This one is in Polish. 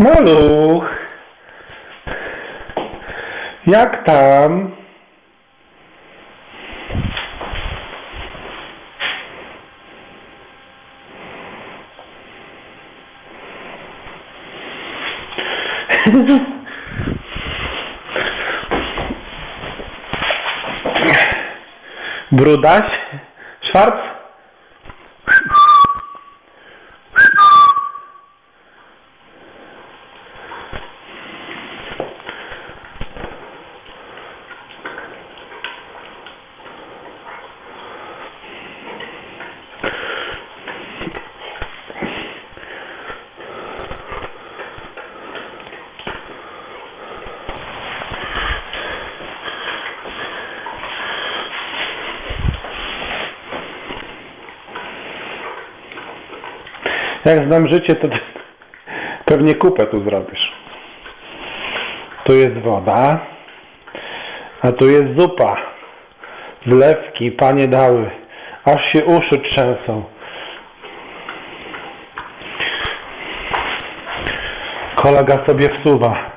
Maluch. Jak tam? Brudaś? Szwarc? Jak znam życie, to pewnie kupę tu zrobisz. Tu jest woda, a tu jest zupa. Zlewki panie dały, aż się uszy trzęsą. Kolega sobie wsuwa.